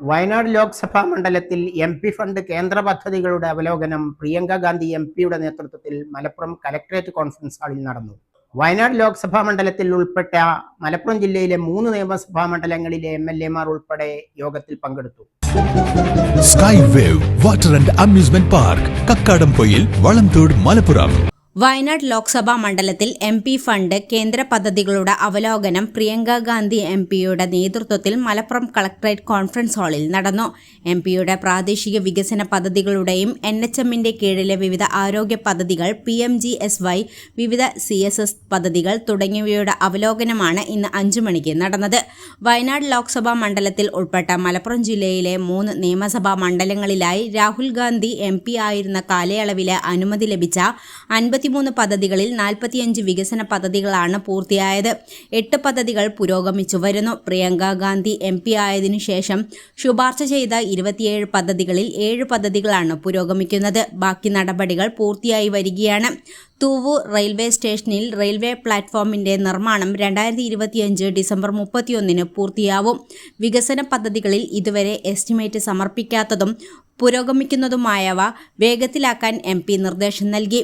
വയനാട് ലോക്സഭാ മണ്ഡലത്തിൽ M P fund കേന്ദ്ര പദ്ധതികളുടെ അവലോകനം പ്രിയങ്ക ഗാന്ധി എം പിയുടെ നേതൃത്വത്തിൽ മലപ്പുറം കലക്ടറേറ്റ് കോൺഫറൻസ് ഹാളിൽ നടന്നു. വയനാട് ലോക്സഭാ മണ്ഡലത്തിൽ ഉൾപ്പെട്ട മലപ്പുറം ജില്ലയിലെ മൂന്ന് നിയമസഭാ മണ്ഡലങ്ങളിലെ എം എൽ എമാർ ഉൾപ്പെടെ യോഗത്തിൽ പങ്കെടുത്തു. Sky wave water and amusement park Kakkadampoyil Valamthode Malappuram Wayanad Lok Sabha മണ്ഡലത്തിൽ എം പി ഫണ്ട് കേന്ദ്ര പദ്ധതികളുടെ അവലോകനം പ്രിയങ്ക ഗാന്ധി എം പിയുടെ നേതൃത്വത്തിൽ മലപ്പുറം കളക്ടറേറ്റ് കോൺഫറൻസ് ഹാളിൽ നടന്നു. എം പിയുടെ പ്രാദേശിക വികസന പദ്ധതികളുടെയും എൻ എച്ച് എമ്മിന്റെ കീഴിലെ വിവിധ ആരോഗ്യ പദ്ധതികൾ P M G S Y വിവിധ സി എസ് എസ് പദ്ധതികൾ തുടങ്ങിയവയുടെ അവലോകനമാണ് ഇന്ന് അഞ്ചു മണിക്ക് നടന്നത്. വയനാട് ലോക്സഭാ മണ്ഡലത്തിൽ ഉൾപ്പെട്ട മലപ്പുറം ജില്ലയിലെ മൂന്ന് നിയമസഭാ മണ്ഡലങ്ങളിലായി രാഹുൽ ഗാന്ധി എം പി ആയിരുന്ന കാലയളവിലെ അനുമതി ലഭിച്ച അൻപത്തിമൂന്ന് പദ്ധതികളിൽ നാൽപ്പത്തിയഞ്ച് വികസന പദ്ധതികളാണ് പൂർത്തിയായത്. എട്ട് പദ്ധതികൾ പുരോഗമിച്ചു വരുന്നു. പ്രിയങ്ക ഗാന്ധി എം പി ആയതിനു ശേഷം ശുപാർശ ചെയ്ത ഇരുപത്തിയേഴ് പദ്ധതികളിൽ ഏഴ് പദ്ധതികളാണ് പുരോഗമിക്കുന്നത്. ബാക്കി നടപടികൾ പൂർത്തിയായി വരികയാണ്. തൂവൂർ റെയിൽവേ സ്റ്റേഷനിൽ റെയിൽവേ പ്ലാറ്റ്ഫോമിന്റെ നിർമ്മാണം രണ്ടായിരത്തി ഇരുപത്തിയഞ്ച് ഡിസംബർ മുപ്പത്തിയൊന്നിന് പൂർത്തിയാവും. വികസന പദ്ധതികളിൽ ഇതുവരെ എസ്റ്റിമേറ്റ് സമർപ്പിക്കാത്തതും പുരോഗമിക്കുന്നതുമായവ വേഗത്തിലാക്കാൻ എം നിർദ്ദേശം നൽകി.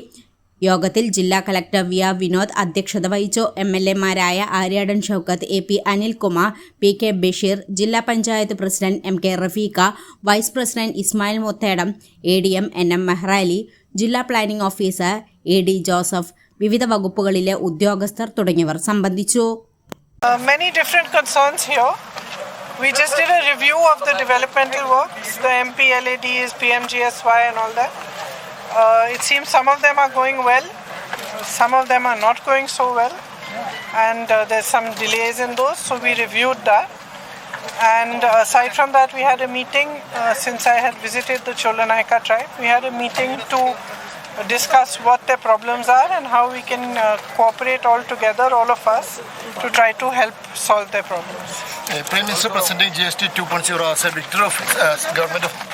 യോഗത്തിൽ ജില്ലാ കളക്ടർ വി ആർ വിനോദ് അധ്യക്ഷത വഹിച്ചു M L എമാരായ Aryadan Shoukath A P Anilkumar P K Basheer ജില്ലാ panchayat president M K Rafeeqa vice president Ismail Moothedam A D M N M Mehrali ജില്ലാ planning officer A D Joseph വിവിധ വകുപ്പുകളിലെ ഉദ്യോഗസ്ഥർ തുടങ്ങിയവർ സംബന്ധിച്ചു Uh, many different concerns here. We just did a review of the developmental works, the MPLADs, PMGSY, and all that. Uh, it seems some of them are going well, some of them are not going so well, and uh, there's some delays in those, so we reviewed that. And uh, aside from that, we had a meeting uh, since I had visited the Cholanaika tribe. We had a meeting to discuss what their problems are and how we can uh, cooperate all together, all of us, to try to help solve their problems. Uh, Prime Minister presenting GST 2.0 as a victory of uh, government of.